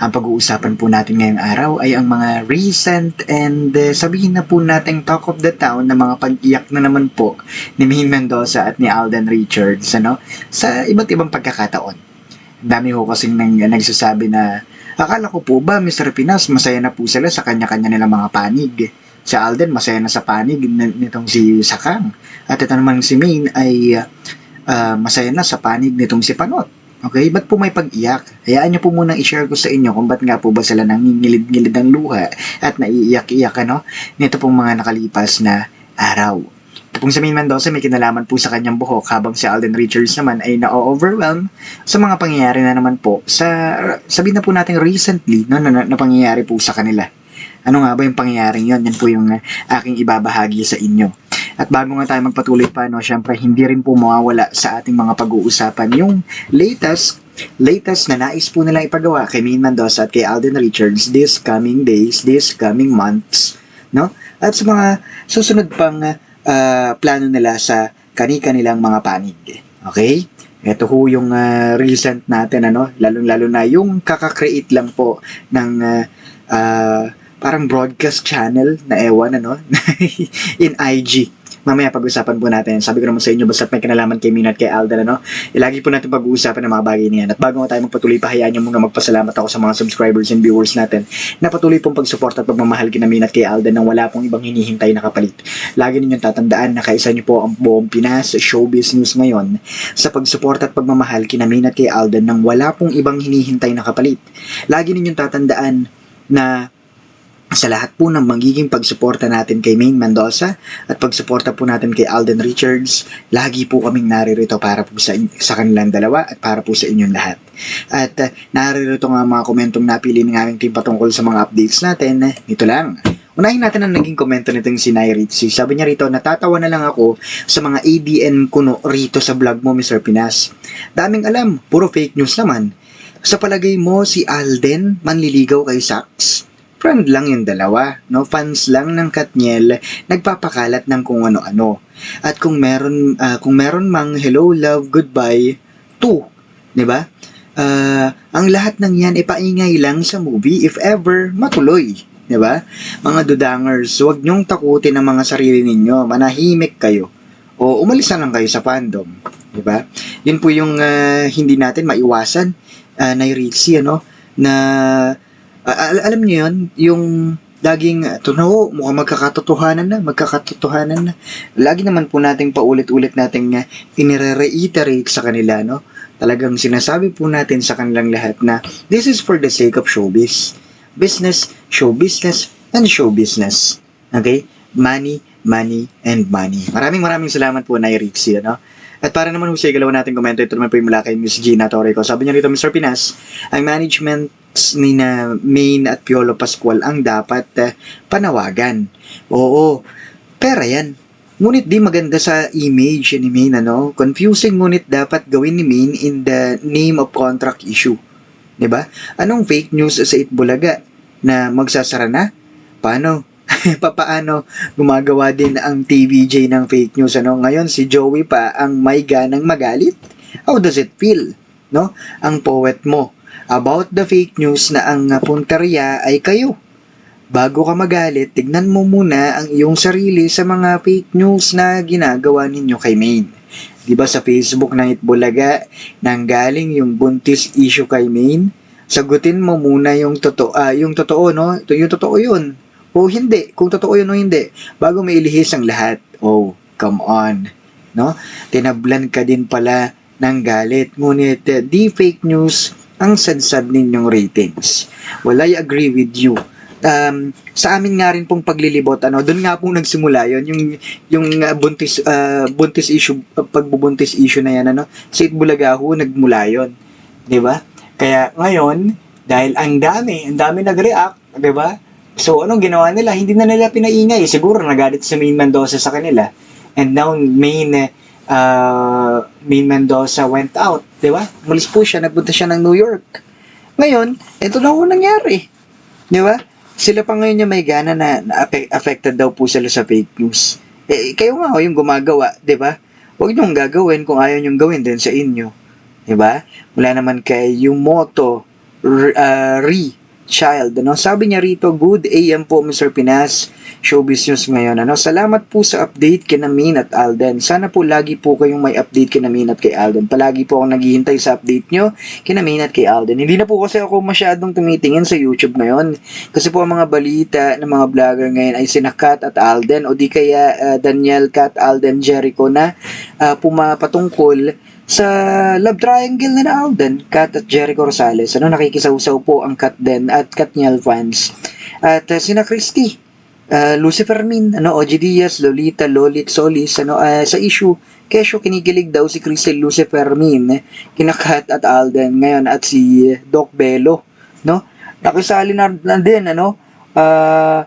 Ang pag-uusapan po natin ngayong araw ay ang mga recent and eh, sabihin na po nating talk of the town na mga pag-iyak na naman po ni Maine Mendoza at ni Alden Richards ano, sa iba't ibang pagkakataon. Dami ho kasing nang, nagsasabi na akala ko po ba Mr. Pinas masaya na po sila sa kanya-kanya nilang mga panig. Si Alden masaya na sa panig nitong si Sakang. At ito naman si Maine ay ah, masaya na sa panig nitong si Panot. Okay, ba't po may pag-iyak? Hayaan niyo po munang i-share ko sa inyo kung ba't nga po ba sila nangingilid-ngilid ng luha at naiiyak-iyak ano, nito pong mga nakalipas na araw. Ito pong sa Maine Mendoza may kinalaman po sa kanyang buhok habang si Alden Richards naman ay na-overwhelm sa mga pangyayari na naman po sa, sabihin na po natin recently no, na, na, na pangyayari po sa kanila. Ano nga ba yung pangyayaring yon? Yan po yung uh, aking ibabahagi sa inyo. At bago nga tayo magpatuloy pa, no, syempre hindi rin po mawawala sa ating mga pag-uusapan yung latest latest na nais po nilang ipagawa kay Maine Mendoza at kay Alden Richards this coming days, this coming months, no? At sa mga susunod pang ah, plano nila sa kani-kanilang mga panig. Okay? Ito ho yung ah, recent natin, ano? Lalong-lalo na yung kakakreate lang po ng ah, ah, parang broadcast channel na ewan, ano? in IG. Mamaya pag-usapan po natin. Sabi ko naman sa inyo, basta may kinalaman kay Mina at kay Alden, ano? Eh, lagi po natin pag-uusapan ng mga bagay niyan. At bago nga tayo magpatuloy, pahayaan niyo muna magpasalamat ako sa mga subscribers and viewers natin na patuloy pong pag-support at pagmamahal kina Mina at kay Alden nang wala pong ibang hinihintay na kapalit. Lagi ninyong tatandaan na kaisa niyo po ang buong Pinas Showbiz News ngayon sa pag-support at pagmamahal kina Mina at kay Alden nang wala pong ibang hinihintay na kapalit. Lagi ninyong tatandaan na sa lahat po ng magiging pagsuporta natin kay Maine Mendoza at pagsuporta po natin kay Alden Richards, lagi po kaming naririto para po sa, sa kanilang dalawa at para po sa inyong lahat. At uh, naririto nga mga komentong napili ng aming team patungkol sa mga updates natin. Ito lang. Unahin natin ang naging komento nitong si Nairitzi. Sabi niya rito, natatawa na lang ako sa mga ABN kuno rito sa vlog mo, Mr. Pinas. Daming alam, puro fake news naman. Sa palagay mo, si Alden manliligaw kay Sax? Friend lang yung dalawa, no? Fans lang ng Katniel, nagpapakalat ng kung ano-ano. At kung meron ah, kung meron mang hello, love, goodbye, two, 'di ba? Ah, ang lahat ng 'yan ipaingay lang sa movie if ever matuloy, 'di ba? Mga dudangers, huwag niyong takutin ang mga sarili ninyo, manahimik kayo. O umalis na lang kayo sa fandom, 'di ba? Yun po yung ah, hindi natin maiwasan uh, na ano na al- alam niyo yun, yung laging, ito na ho, mukhang magkakatotohanan na, magkakatotohanan na. Lagi naman po nating paulit-ulit nating uh, inire-reiterate sa kanila, no? Talagang sinasabi po natin sa kanilang lahat na this is for the sake of showbiz. Business, show business, and show business. Okay? Money, money, and money. Maraming maraming salamat po, Nay Rixie, ano? At para naman husay galaw natin komento, ito naman po yung mula kay Miss Gina Torrico. Sabi niya rito, Mr. Pinas, ang management ni na Main at Piolo Pascual ang dapat eh, panawagan. Oo, pera yan. Ngunit di maganda sa image ni Main, ano? Confusing ngunit dapat gawin ni Main in the name of contract issue. ba? Anong fake news sa Itbulaga na magsasara na? Paano? Papaano gumagawa din ang TVJ ng fake news ano? Ngayon si Joey pa ang may ganang magalit. How does it feel? No? Ang poet mo about the fake news na ang punteriya ay kayo. Bago ka magalit, tignan mo muna ang iyong sarili sa mga fake news na ginagawa ninyo kay Maine. Di ba sa Facebook ng Itbulaga, nanggaling yung buntis issue kay Maine? Sagutin mo muna yung totoo, ah, yung totoo, no? Ito yung totoo yun. O hindi, kung totoo yun o hindi, bago may ilihis ang lahat. Oh, come on. No? Tinablan ka din pala ng galit. Ngunit, eh, di fake news ang sadsad ninyong ratings. Well, I agree with you. Um, sa amin nga rin pong paglilibot, ano, doon nga pong nagsimula yon yung, yung uh, buntis, uh, buntis issue, uh, pagbubuntis issue na yan, ano, sa Itbulaga ho, nagmula yon Di ba? Kaya ngayon, Dahil ang dami, ang dami nag-react, di ba? So, anong ginawa nila? Hindi na nila pinaingay. Siguro nagalit si Maine Mendoza sa kanila. And now, Maine, uh, Maine Mendoza went out, di ba? Mulis po siya, nagpunta siya ng New York. Ngayon, ito na ho nangyari. Di ba? Sila pa ngayon yung may gana na, na affect- affected daw po sila sa fake news. Eh, kayo nga ho yung gumagawa, di ba? Huwag niyong gagawin kung ayaw niyong gawin din sa inyo. Di ba? Mula naman kay Yumoto uh, Ri Child. Ano? Sabi niya rito, good AM po Mr. Pinas, Showbiz News ngayon. Ano? Salamat po sa update kina Min at Alden. Sana po lagi po kayong may update kina Min at kay Alden. Palagi po akong naghihintay sa update nyo kina Min at kay Alden. Hindi na po kasi ako masyadong tumitingin sa YouTube ngayon. Kasi po ang mga balita ng mga vlogger ngayon ay sina Kat at Alden o di kaya uh, Daniel, Kat, Alden, Jericho na uh, pumapatungkol sa love triangle na Alden, Kat at Jericho Rosales. Ano, nakikisawsaw po ang Kat din at Katniel fans. At uh, sina Christy, uh, Lucifer Min, ano, OG Diaz, Lolita, Lolit, Solis, ano, uh, sa issue, kesyo kinikilig daw si Crystal Lucifer Min, kina Kat at Alden ngayon at si Doc Bello, no? Nakisali na, na din, ano, uh,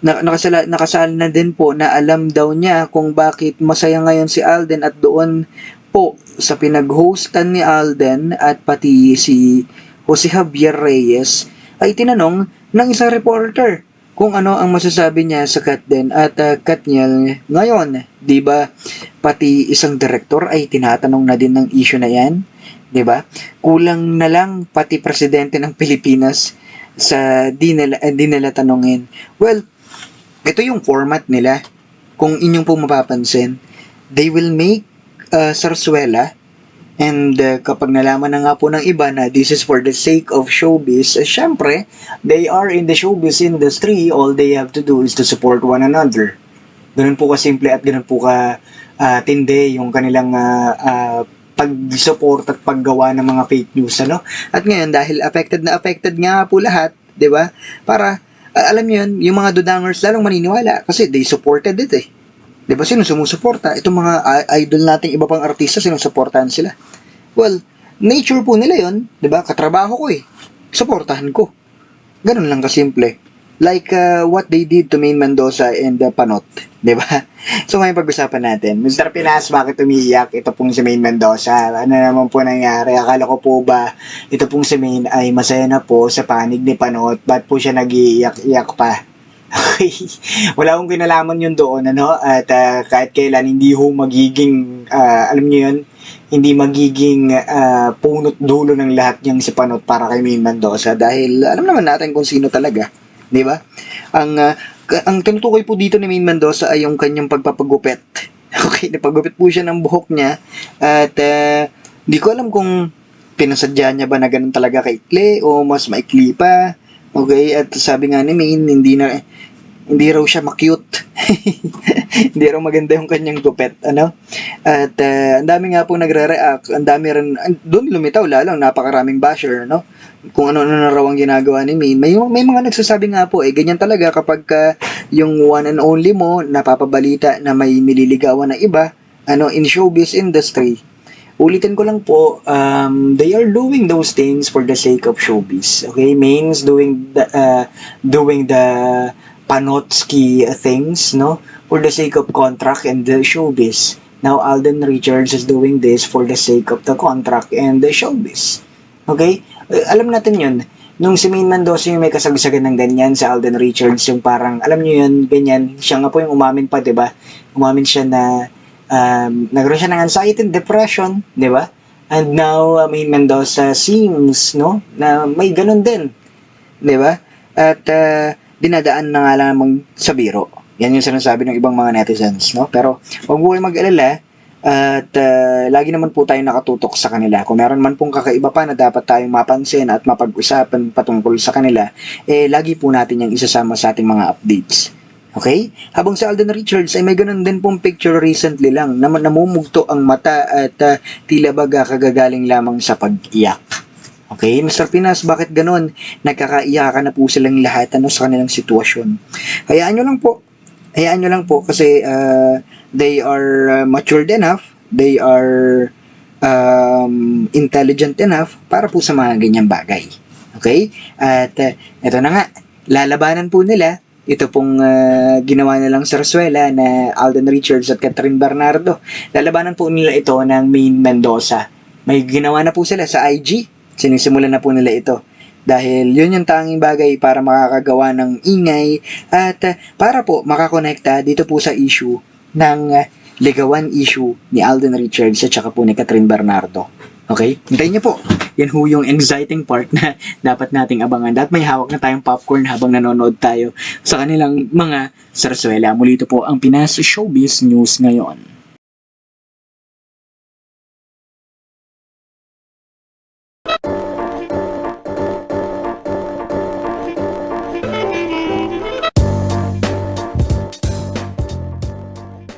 na, nakasala, nakasali na din po na alam daw niya kung bakit masaya ngayon si Alden at doon po sa pinag-hostan ni Alden at pati si Jose Javier Reyes ay tinanong ng isang reporter kung ano ang masasabi niya sa Katden at uh, Katniel ngayon. 'Di ba? Pati isang direktor ay tinatanong na din ng issue na 'yan, 'di ba? Kulang na lang pati presidente ng Pilipinas sa di nila, eh, tanongin. Well, ito yung format nila. Kung inyong po mapapansin, they will make uh, sarsuela and uh, kapag nalaman na nga po ng iba na this is for the sake of showbiz, eh, syempre, they are in the showbiz industry, all they have to do is to support one another. Ganun po kasimple at ganun po ka uh, tindi yung kanilang uh, uh, pag-support at paggawa ng mga fake news ano. At ngayon dahil affected na affected nga po lahat, 'di ba? Para uh, alam niyo yun, yung mga dudangers lalong maniniwala kasi they supported it eh. 'Di ba? Sino sumusuporta? Itong mga idol nating iba pang artista, sinusuportahan sila. Well, nature po nila 'yon, 'di ba? Katrabaho ko eh. Suportahan ko. Ganun lang kasimple. Like uh, what they did to Maine Mendoza and uh, Panot, 'di ba? So ngayon pag-usapan natin. Mr. Pinas, bakit umiiyak? Ito pong si Maine Mendoza. Ano naman po nangyari? Akala ko po ba ito pong si Maine ay masaya na po sa panig ni Panot? Ba't po siya nag-iiyak-iyak pa? Wala akong kinalaman yun doon, ano? At ah, kahit kailan, hindi ho magiging, ah, alam niyo yun, hindi magiging ah, punot dulo ng lahat niyang si Panot para kay Maine Mendoza dahil alam naman natin kung sino talaga. Di ba? Ang, ka- ang tinutukoy po dito ni Maine Mendoza ay yung kanyang pagpapagupit. Okay, napagupit po siya ng buhok niya at ah, di ko alam kung pinasadya niya ba na ganun talaga kaikli o mas maikli pa. Okay, at sabi nga ni Maine, hindi na hindi raw siya ma-cute. hindi raw maganda yung kanyang gupet, ano? At ah, ang dami nga po nagre-react, ang dami rin, doon lumitaw lalo, napakaraming basher, no? Kung ano-ano na raw ang ginagawa ni Maine. May, may mga nagsasabi nga po, eh, ganyan talaga kapag ka yung one and only mo, napapabalita na may nililigawan na iba, ano, in showbiz industry, ulitin ko lang po, um, they are doing those things for the sake of showbiz. Okay, Maine's doing the, uh, doing the Panotsky things, no? For the sake of contract and the showbiz. Now, Alden Richards is doing this for the sake of the contract and the showbiz. Okay? Uh, alam natin yun. Nung si Maine Mendoza yung may kasagsagan ng ganyan sa Alden Richards, yung parang, alam nyo yun, ganyan, siya nga po yung umamin pa, di ba? Umamin siya na um, nagkaroon siya ng anxiety and depression, di ba? And now, uh, Maine Mendoza seems, no, na may ganun din, di ba? At uh, dinadaan na nga lamang sa biro. Yan yung sinasabi ng ibang mga netizens, no? Pero huwag mo mag-alala at uh, lagi naman po tayo nakatutok sa kanila. Kung meron man pong kakaiba pa na dapat tayong mapansin at mapag-usapan patungkol sa kanila, eh lagi po natin yung isasama sa ating mga updates. Okay? Habang sa Alden Richards ay may ganun din pong picture recently lang na namumugto ang mata at uh, tila baga kagagaling lamang sa pag-iyak. Okay, Mr. Pinas, bakit ganun? Nagkakaiyakan na po silang lahat ano, sa kanilang sitwasyon. Hayaan nyo lang po. Hayaan nyo lang po kasi uh, they are uh, matured enough, they are um, intelligent enough para po sa mga ganyang bagay. Okay? At uh, ito na nga, lalabanan po nila ito pong ah, ginawa nilang sarsuela na Alden Richards at Catherine Bernardo. Lalabanan po nila ito ng Main Mendoza. May ginawa na po sila sa IG. Sinisimulan na po nila ito. Dahil yun yung tanging bagay para makakagawa ng ingay at ah, para po makakonekta dito po sa issue ng ah, ligawan issue ni Alden Richards at saka po ni Catherine Bernardo. Okay? Hintayin niyo po. Yan ho yung exciting part na dapat nating abangan. At may hawak na tayong popcorn habang nanonood tayo sa kanilang mga sarsuela. Muli ito po ang Pinas Showbiz News ngayon.